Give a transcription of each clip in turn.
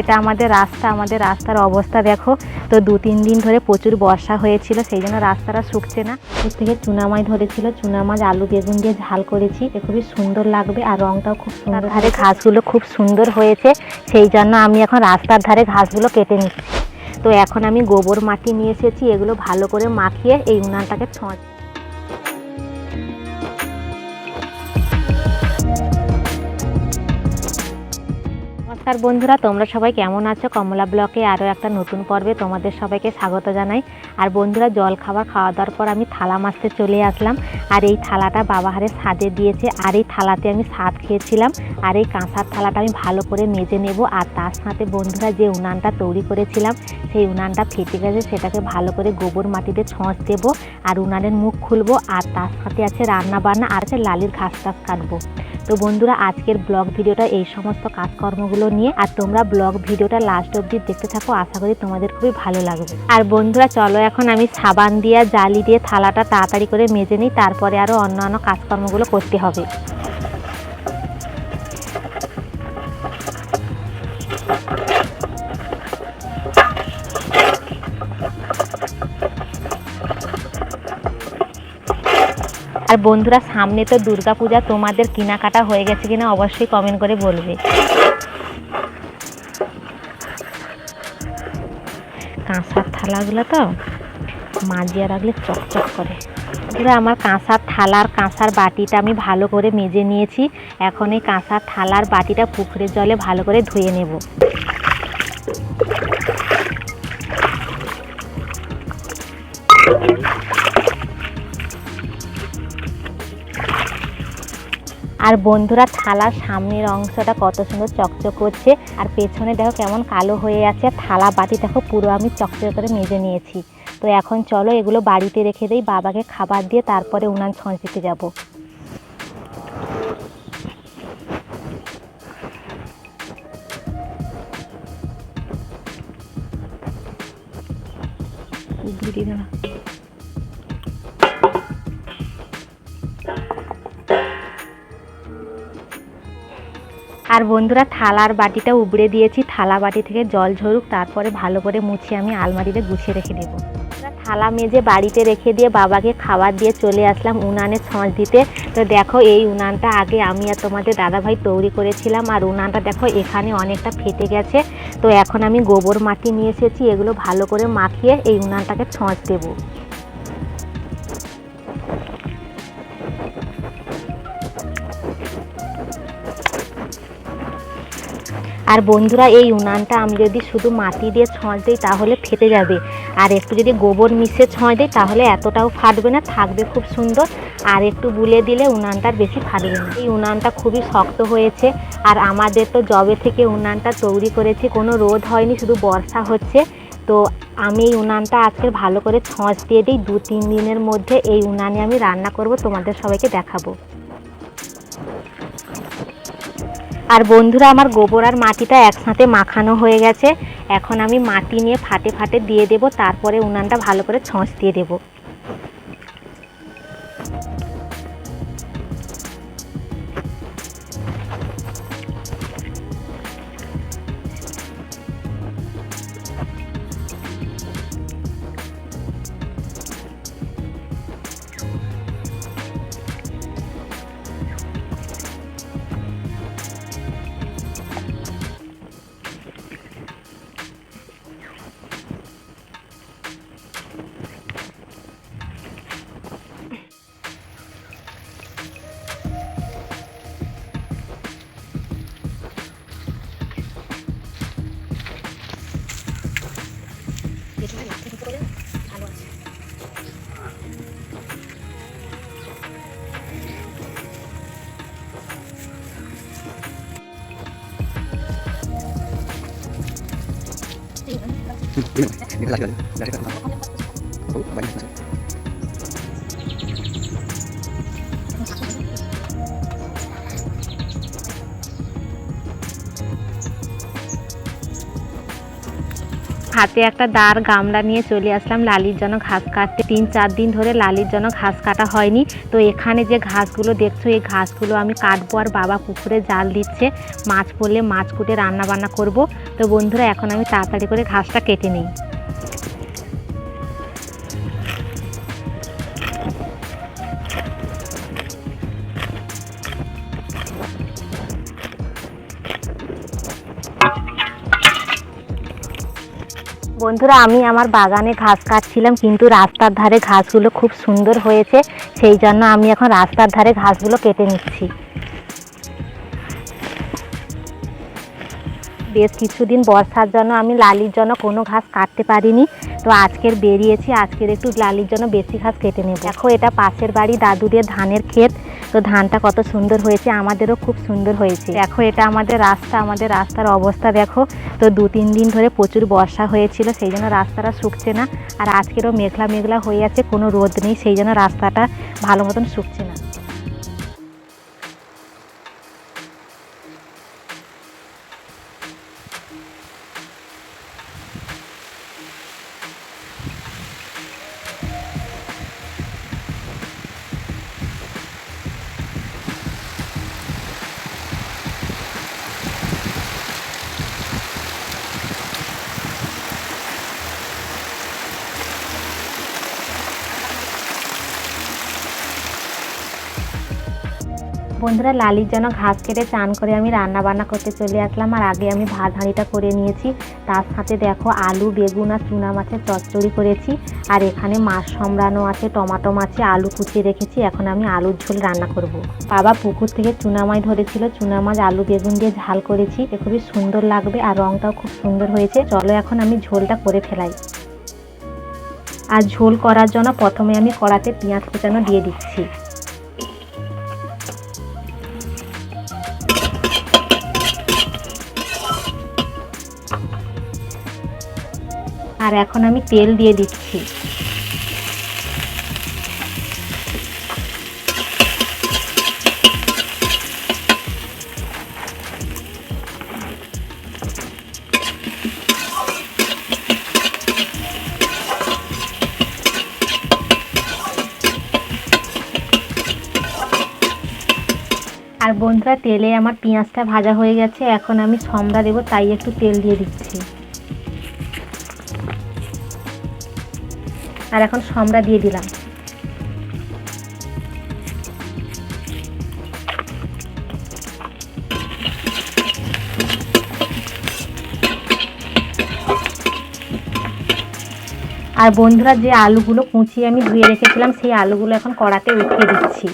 এটা আমাদের রাস্তা আমাদের রাস্তার অবস্থা দেখো। তো দু তিন দিন ধরে প্রচুর বর্ষা হয়েছিল সেই জন্য রাস্তাটা শুকছে না। এর থেকে চুনা মাছ ধরেছিল চুনা মাছ আলু বেগুন দিয়ে ঝাল করেছি। এ খুবই সুন্দর লাগবে আর রংটাও খুব সুন্দর। ধারে ঘাসগুলো খুব সুন্দর হয়েছে সেই জন্য আমি এখন রাস্তার ধারে ঘাসগুলো কেটে নিচ্ছি। তো এখন আমি গোবর মাটি নিয়ে এসেছি এগুলো ভালো করে মাখিয়ে এই উনানটাকে ছোঁচ নমস্কার বন্ধুরা, তোমরা সবাই কেমন আছো? কমলা ব্লকে আরও একটা নতুন পর্বে তোমাদের সবাইকে স্বাগত জানাই। আর বন্ধুরা, জল খাবার খাওয়া দাওয়ার পর আমি থালা মাছতে চলে আসলাম। আর এই থালাটা বাবা হারে সাদে দিয়েছে। আর এই থালাতে আমি স্বাদ খেয়েছিলাম। আর এই কাঁসার থালাটা আমি ভালো করে মেজে নেব। আর তার সাথে বন্ধুরা, যে উনানটা তৈরি করেছিলাম, সেই উনানটা ফেটে গেছে, সেটাকে ভালো করে গোবর মাটিতে ছঁচ দেবো। আর উনানের মুখ খুলবো। আর তার সাথে আছে রান্না বান্না আর আছে লালির ঘাস টাস কাটবো। তো বন্ধুরা, আজকের ব্লগ ভিডিওটা এই সমস্ত কাজকর্মগুলো নিয়ে, আর তোমরা ব্লগ ভিডিওটা লাস্ট অব্দি দেখতে থাকো, আশা করি তোমাদের খুবই ভালো লাগবে। আর বন্ধুরা, চলো এখন আমি সাবান দিয়ে, জালি দিয়ে, থালাটা তাড়াতাড়ি করে মেজে নিই, তারপরে আরও অন্যান্য কাজকর্মগুলো করতে হবে। আর বন্ধুরা, সামনে তো দুর্গাপূজা, তোমাদের কেনাকাটা হয়ে গেছে কিনা অবশ্যই কমেন্ট করে বলবে। কাঁসার থালাগুলো তো মাজিয়া রাখলে চকচক করে। বন্ধুরা, আমার কাঁসার থালার কাঁসার বাটিটা আমি ভালো করে মেজে নিয়েছি। এখন এই কাঁসার থালার বাটিটা পুকুরের জলে ভালো করে ধুয়ে নেব। আর বন্ধুরা, থালার সামনের অংশটা কত সুন্দর চকচক করছে। আর পেছনে দেখো কেমন কালো হয়ে আছে। আর থালা বাটি দেখো পুরো আমি চকচক করে মেজে নিয়েছি। তো এখন চলো এগুলো বাড়িতে রেখে দেই, বাবাকে খাবার দিয়ে তারপরে উনান দিতে যাব। দিয়ে দাও। আর বন্ধুরা, থালার বাটিটা উবড়ে দিয়েছি। থালা বাটি থেকে জল ঝরুক, তারপরে ভালো করে মুছে আমি আলমারিতে গুছিয়ে রেখে দেবো। থালা মেজে বাড়িতে রেখে দিয়ে বাবাকে খাবার দিয়ে চলে আসলাম উনানে ছঁচ দিতে। তো দেখো, এই উনানটা আগে আমি আর তোমাদের দাদাভাই তৈরি করেছিলাম। আর উনানটা দেখো, এখানে অনেকটা ফেটে গেছে। তো এখন আমি গোবর মাটি নিয়ে এসেছি, এগুলো ভালো করে মাখিয়ে এই উনানটাকে ছঁচ দেবো। আর বন্ধুরা, এই উনানটা আমি যদি শুধু মাটি দিয়ে ছঁচ দিই তাহলে ফেটে যাবে। আর একটু যদি গোবর মিশিয়ে ছঁচ দিই তাহলে এতটাও ফাটবে না, থাকবে খুব সুন্দর। আর একটু বুলে দিলে উনানটা বেশি ফাটবে না। এই উনানটা খুবই শক্ত হয়েছে আর আমাদের তো জবে থেকে উনানটা তৈরি করেছি, কোনো রোদ হয়নি, শুধু বর্ষা হচ্ছে। তো আমি এই উনানটা আজকে ভালো করে ছঁচ দিয়ে দিই দু তিন দিনের মধ্যে এই উনানে আমি রান্না করব, তোমাদের সবাইকে দেখাবো। আর বন্ধুরা, আমার গোবর আর মাটিটা একসাথে মাখানো হয়ে গেছে। এখন আমি মাটি নিয়ে ফাটে ফাটে দিয়ে দেব, তারপরে উনানটা ভালো করে ছঁচ দিয়ে দেব। Ini lagi lagi. Dari kan. Oh, banyak হাতে একটা দাঁড় গামলা নিয়ে চলে আসলাম। লালির জন্য ঘাস কাটতে। তিন, চার দিন ধরে লালির জন্য ঘাস কাটা হয়নি। তো এখানে যে ঘাসগুলো দেখছ, এই ঘাসগুলো আমি কাটবো আর বাবা পুকুরে জাল দিচ্ছে। মাছ পড়লে মাছ কুটে রান্না বান্না করব। তো বন্ধুরা, এখন আমি তাড়াতাড়ি করে ঘাসটা কেটে নিই। বন্ধুরা, আমি আমার বাগানে ঘাস কাটছিলাম, কিন্তু রাস্তার ধারে ঘাসগুলো খুব সুন্দর হয়েছে, সেই জন্য আমি এখন রাস্তার ধারে ঘাসগুলো কেটে নিচ্ছি। বেশ কিছুদিন বর্ষার জন্য আমি লালির জন্য কোনো ঘাস কাটতে পারিনি। তো আজকের বেরিয়েছি, আজকের একটু লালির জন্য বেশি ঘাস কেটে নেব। দেখো, এটা পাশের বাড়ি দাদুদের ধানের ক্ষেত। তো ধানটা কত সুন্দর হয়েছে, আমাদেরও খুব সুন্দর হয়েছে। দেখো, এটা আমাদের রাস্তা, আমাদের রাস্তার অবস্থা দেখো। তো দু তিন দিন ধরে প্রচুর বর্ষা হয়েছিল, সেই জন্য রাস্তাটা শুকছে না। আর আজকেরও মেঘলা মেঘলা হয়ে আছে, কোনো রোদ নেই, সেই জন্য রাস্তাটা ভালো মতন শুকছে না। বন্ধুরা, লালির জন্য ঘাস কেটে চান করে আমি রান্না বান্না করতে চলে আসলাম আর আগে আমি ভাত হাঁড়িটা করে নিয়েছি। তার সাথে দেখো আলু, বেগুন আর চুনা মাছের চচ্চড়ি করেছি। আর এখানে মাছ সম্রানো আছে টমাটো মাছে আলু কুচিয়ে রেখেছি। এখন আমি আলুর ঝোল রান্না করব। বাবা পুকুর থেকে চুনা মাছ ধরেছিল, চুনা মাছ, আলু, বেগুন দিয়ে ঝাল করেছি। এ খুবই সুন্দর লাগবে আর রংটাও খুব সুন্দর হয়েছে। চলো এখন আমি ঝোলটা করে ফেলাই। আর ঝোল করার জন্য প্রথমে আমি কড়াতে পেঁয়াজ কুচানো দিয়ে দিচ্ছি। আর এখন আমি তেল দিয়ে দিচ্ছি। আর বন্ধুরা, তেলে আমার পেঁয়াজটা ভাজা হয়ে গেছে। এখন আমি সমড়া দেবো, তাই একটু তেল দিয়ে দিচ্ছি। আর এখন সমরা দিয়ে দিলাম। আর বন্ধুরা, যে আলুগুলো কুচিয়ে আমি ধুয়ে রেখেছিলাম, সেই আলুগুলো এখন কড়াতে উঠিয়ে দিচ্ছি।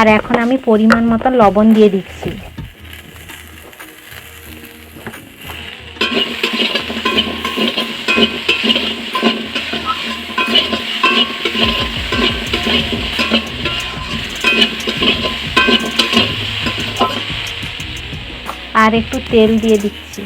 আর এখন আমি পরিমাণ মতো লবণ দিয়ে দিচ্ছি। আর একটু তেল দিয়ে দিচ্ছি।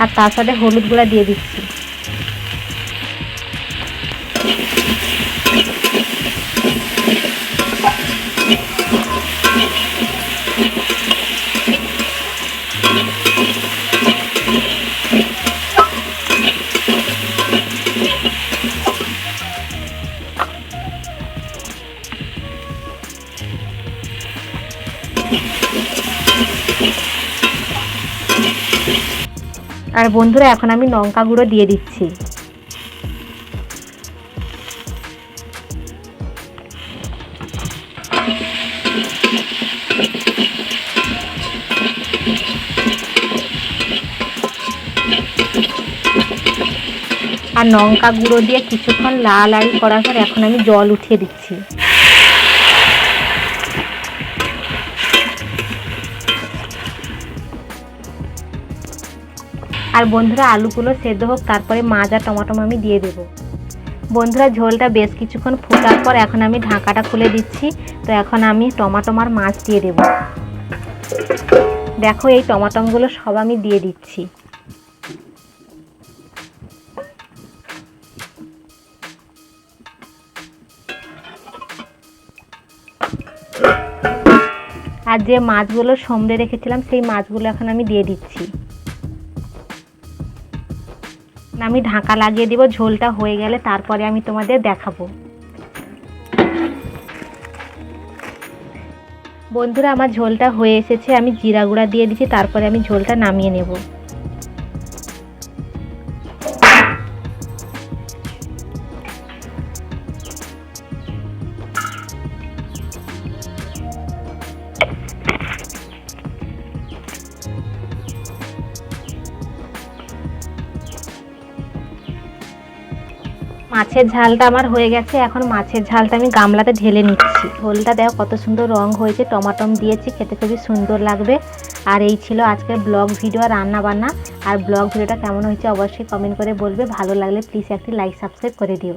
আর তার সাথে হলুদ গুঁড়া দিয়ে দিচ্ছি। আর বন্ধুরা, এখন আমি লঙ্কা গুঁড়ো দিয়ে দিচ্ছি। আর লঙ্কা গুঁড়ো দিয়ে কিছুক্ষণ লাল লাল করার পর এখন আমি জল উঠিয়ে দিচ্ছি। আর বন্ধুরা আলুগুলো সেদ্ধ হোক, তারপরে মাছ আর টমাটো আমি দিয়ে দেব। বন্ধুরা ঝোলটা বেশ কিছুক্ষণ ফোটার পর এখন আমি ঢাকাটা খুলে দিচ্ছি। তো এখন আমি টমাটোমার মাছ দিয়ে দেব। দেখো এই টমাটমগুলো সব আমি দিয়ে দিচ্ছি। আর যে মাছগুলো সমরে রেখেছিলাম, সেই মাছগুলো এখন আমি দিয়ে দিচ্ছি। আমি ঢাকা লাগিয়ে দিব, ঝোলটা হয়ে গেলে তারপরে আমি তোমাদের দেখাবো। বন্ধুরা, আমার ঝোলটা হয়ে এসেছে, আমি জিরা গুঁড়া দিয়ে দিচ্ছি, তারপরে আমি ঝোলটা নামিয়ে নেব। মাছের ঝালটা আমার হয়ে গেছে, এখন মাছের ঝালটা আমি গামলাতে ঢেলে নিচ্ছি। ঝোলটা দেখো কত সুন্দর রং হয়েছে, টমাটম দিয়েছি, খেতে খুবই সুন্দর লাগবে। আর এই ছিল আজকের ব্লগ ভিডিও আর রান্না বান্না আর ব্লগ ভিডিওটা কেমন হয়েছে অবশ্যই কমেন্ট করে বলবে। ভালো লাগলে প্লিজ একটি লাইক সাবস্ক্রাইব করে দিও।